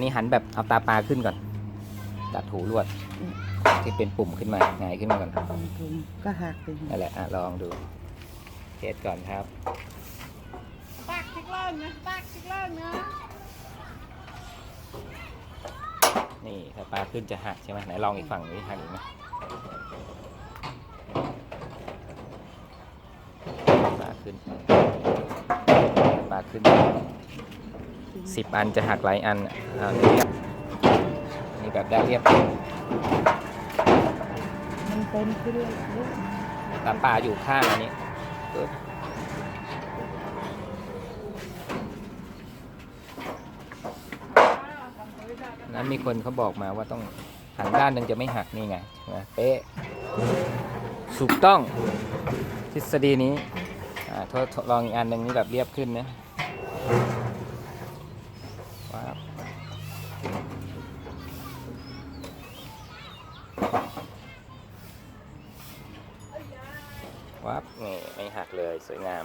นนี้หันแบบเอาตาปลาขึ้นก่อนดัดหูลวด ที่เป็นปุ่มขึ้นมาหงายขึ้นมาก่อนตรงกลมก็หักไปนั่นแหละอะลองดูเทสก่อนครับตักสิกล่อนนะตักสิกล่อนนะนี่ถ้าปลาขึ้นจะหักใช่ไหมไหนลองอีกฝั่งนี้หักอีกไหมปลาขึ้นปลาขึ้น สิบอันจะหักหลายอันอ่าเรียบนี่แบบได้เรียบมันเป็นขึ้นเลยเยอะตาปลาอยู่ข้างอันนี้ปึ๊บนั้นมีคนเขาบอกมาว่าต้องหันด้านหนึ่งจะไม่หักนี่ไงใช่ไหมเป๊ะถูกต้องทฤษฎีนี้อ่าทดลองอีกอันหนึ่งนี่แบบเรียบขึ้นนะ วับนี่ไม่หักเลยสวยงาม